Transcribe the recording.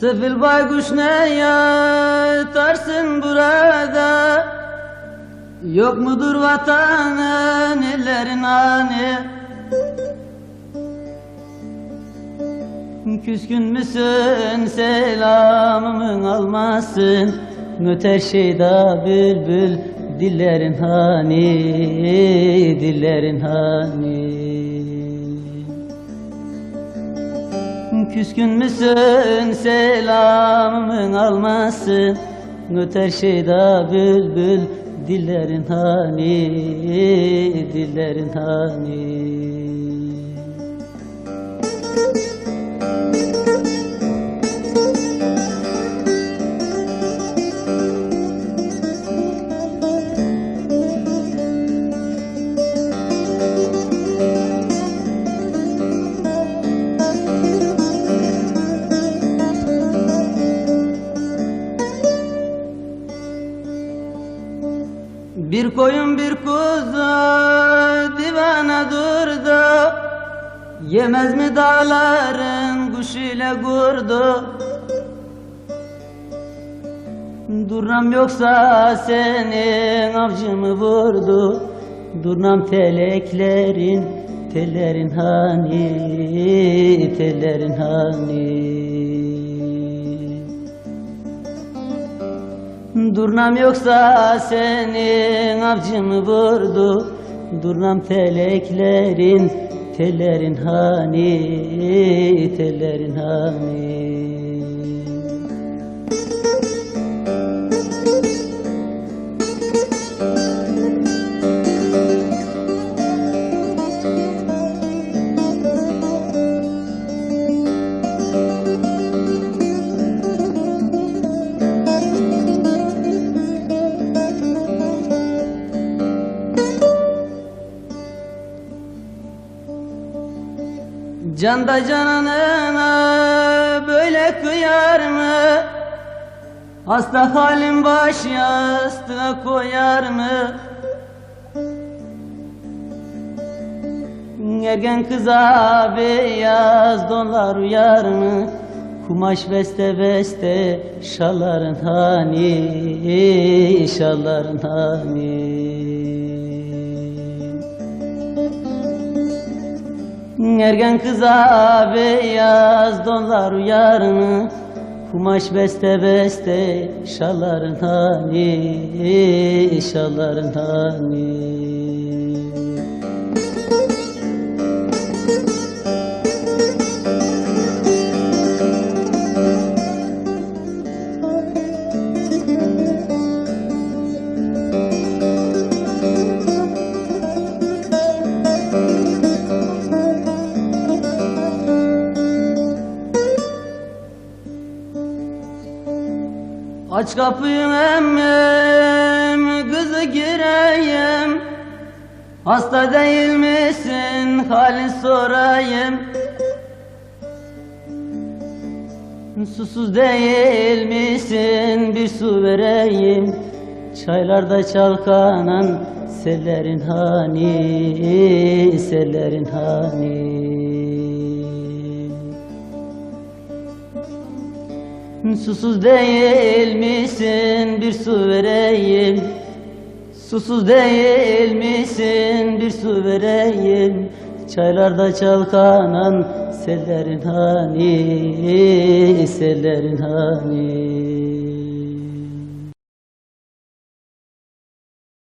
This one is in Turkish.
Sefil baykuş ne yatarsın burada? Yok mudur vatanın ellerin hani Küskün müsün selamımın almasın? Müter şeyda bülbül dillerin hani Dillerin hani Küskün müsün? Selamımın almasın. Öter şeyda bülbül dillerin hani Dillerin hani Bir koyun bir kuzu divana durdu. Yemez mi dağların kuş ile kurdu Durnam yoksa senin avcımı vurdu. Durnam teleklerin tellerin hani tellerin hani Durnam yoksa senin avcımı vurdu. Durnam teleklerin tellerin hani tellerin hani Canda cananına böyle kıyar mı? Hasta halim baş yastığa koyar mı? Ergen kıza beyaz donlar uyar mı? Kumaş beste beste şalların hani şalların hani Ergen kıza beyaz donlar uyar mı? Kumaş beste beste şalların hani şalların hani Aç kapıyı emmim kızı gireyim. Hasta değil misin? Halin sorayım. Susuz değil misin? Bir su vereyim. Çaylarda çalkanan sellerin hani sellerin hani Susuz değil misin? Bir su vereyim. Susuz değil misin? Bir su vereyim. Çaylarda çalkanan sellerin hani Sellerin hani